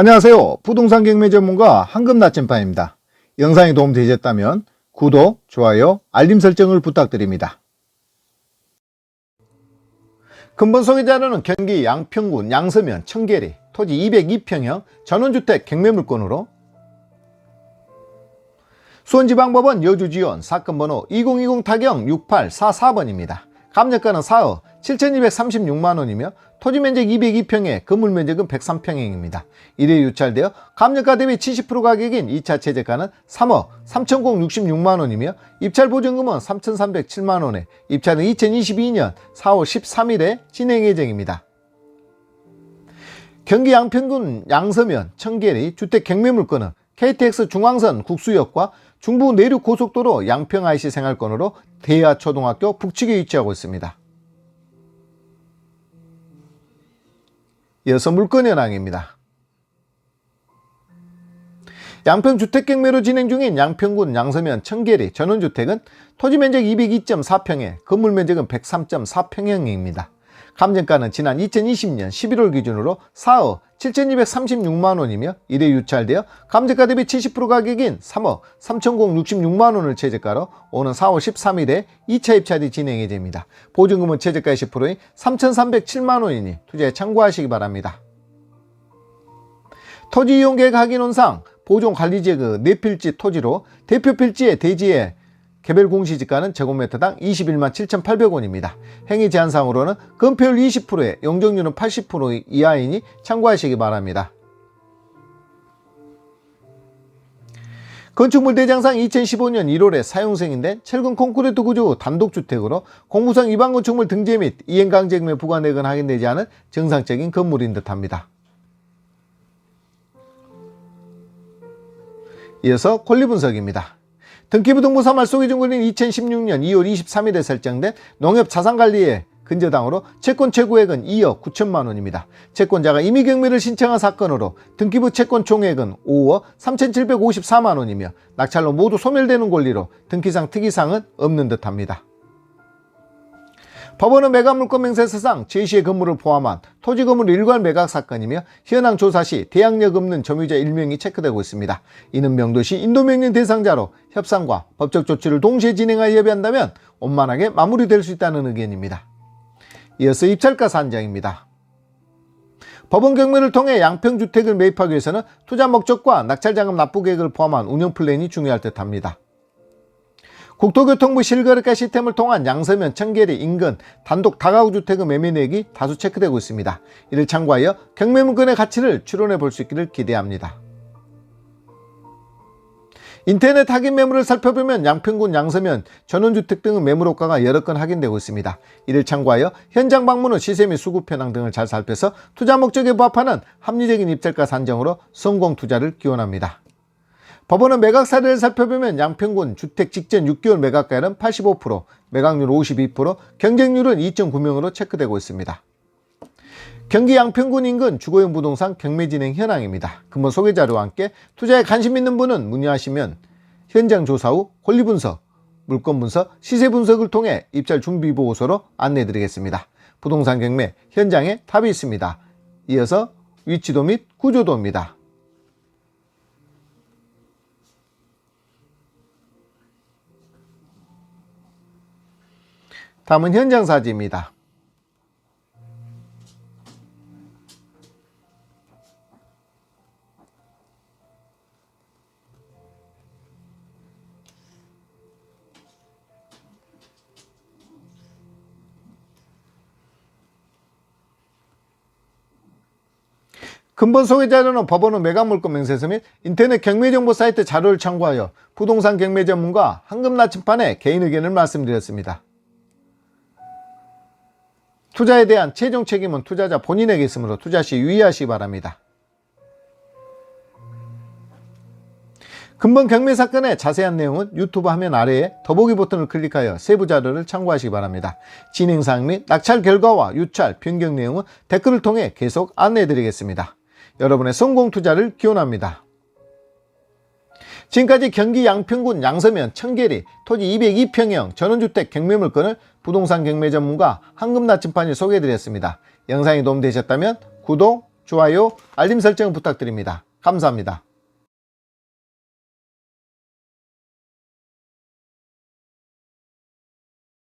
안녕하세요. 부동산 경매 전문가 황금 나침반입니다. 영상이 도움되셨다면 구독, 좋아요, 알림 설정을 부탁드립니다. 근본 소개자료는 경기 양평군 양서면 청계리 토지 202평형 전원주택 경매물건으로 수원지방법원 여주지원 사건번호 2020 타경 6844번입니다. 감정가는 4억 7,236만원이며 토지 면적 202평에 건물 면적은 103평형입니다. 1회 유찰되어 감정가 대비 70% 가격인 2차 최저가는 3억 3,066만원이며 입찰 보증금은 3,307만원에 입찰은 2022년 4월 13일에 진행 예정입니다. 경기 양평군 양서면 청계리 주택 경매물건은 KTX 중앙선 국수역과 중부 내륙 고속도로 양평 IC 생활권으로 대하 초등학교 북측에 위치하고 있습니다. 이어서 물건 현황입니다. 양평 주택경매로 진행 중인 양평군 양서면 청계리 전원주택은 토지 면적 202.4평에 건물 면적은 103.4평형입니다. 감정가는 지난 2020년 11월 기준으로 4억 7,236만원이며 1회 유찰되어 감정가 대비 70% 가격인 3억 3,066만원을 최저가로 오는 4월 13일에 2차 입찰이 진행 예정입니다. 보증금은 최저가 10%인 3,307만원이니 투자에 참고하시기 바랍니다. 토지 이용 계획 확인원상 보존 관리지역의 내필지 토지로 대표 필지의 대지의 개별 공시지가는 제곱미터당 21만 7,800원입니다. 행위 제한상으로는 건폐율 20%에 용적률은 80% 이하이니 참고하시기 바랍니다. 건축물 대장상 2015년 1월에 사용승인된 철근 콘크리트 구조 단독주택으로 공무상 위반 건축물 등재 및 이행강제금의 부과 내역은 확인되지 않은 정상적인 건물인 듯합니다. 이어서 권리 분석입니다. 등기부등본 사말 소개증권인 2016년 2월 23일에 설정된 농협자산관리의 근저당으로 채권 최고액은 2억 9천만 원입니다. 채권자가 임의 경매를 신청한 사건으로 등기부 채권 총액은 5억 3,754만 원이며 낙찰로 모두 소멸되는 권리로 등기상 특이사항은 없는 듯합니다. 법원은 매각물권 맹세사상 제시의 건물을 포함한 토지 건물 일괄 매각 사건이며 현황 조사 시 대항력 없는 점유자 1명이 체크되고 있습니다. 이는 명도시 인도명령 대상자로 협상과 법적 조치를 동시에 진행하여 협의한다면 원만하게 마무리될 수 있다는 의견입니다. 이어서 입찰가 산정입니다. 법원 경매를 통해 양평주택을 매입하기 위해서는 투자 목적과 낙찰자금 납부 계획을 포함한 운영 플랜이 중요할 듯합니다. 국토교통부 실거래가 시스템을 통한 양서면 청계리 인근 단독 다가구 주택의 매매내역이 다수 체크되고 있습니다. 이를 참고하여 경매물건의 가치를 추론해 볼 수 있기를 기대합니다. 인터넷 확인 매물을 살펴보면 양평군 양서면 전원주택 등의 매물 효과가 여러 건 확인되고 있습니다. 이를 참고하여 현장 방문 후 시세 및 수급 현황 등을 잘 살펴서 투자 목적에 부합하는 합리적인 입찰가 산정으로 성공 투자를 기원합니다. 법원은 매각 사례를 살펴보면 양평군 주택 직전 6개월 매각가율은 85%, 매각률 52%, 경쟁률은 2.9명으로 체크되고 있습니다. 경기 양평군 인근 주거용 부동산 경매 진행 현황입니다. 근본 소개 자료와 함께 투자에 관심 있는 분은 문의하시면 현장 조사 후 권리 분석, 물건 분석, 시세 분석을 통해 입찰 준비 보고서로 안내해 드리겠습니다. 부동산 경매 현장에 답이 있습니다. 이어서 위치도 및 구조도입니다. 다음은 현장 사진입니다. 근본 소개 자료는 법원의 매각물건 명세서 및 인터넷 경매정보 사이트 자료를 참고하여 부동산 경매 전문가 황금 나침판에 개인 의견을 말씀드렸습니다. 투자에 대한 최종 책임은 투자자 본인에게 있으므로 투자 시 유의하시기 바랍니다. 근본 경매 사건의 자세한 내용은 유튜브 화면 아래에 더보기 버튼을 클릭하여 세부 자료를 참고하시기 바랍니다. 진행 사항 및 낙찰 결과와 유찰, 변경 내용은 댓글을 통해 계속 안내해 드리겠습니다. 여러분의 성공 투자를 기원합니다. 지금까지 경기 양평군 양서면 청계리 토지 202평형 전원주택 경매 물건을 부동산 경매 전문가 황금 나침판이 소개해드렸습니다. 영상이 도움되셨다면 구독, 좋아요, 알림 설정 부탁드립니다. 감사합니다.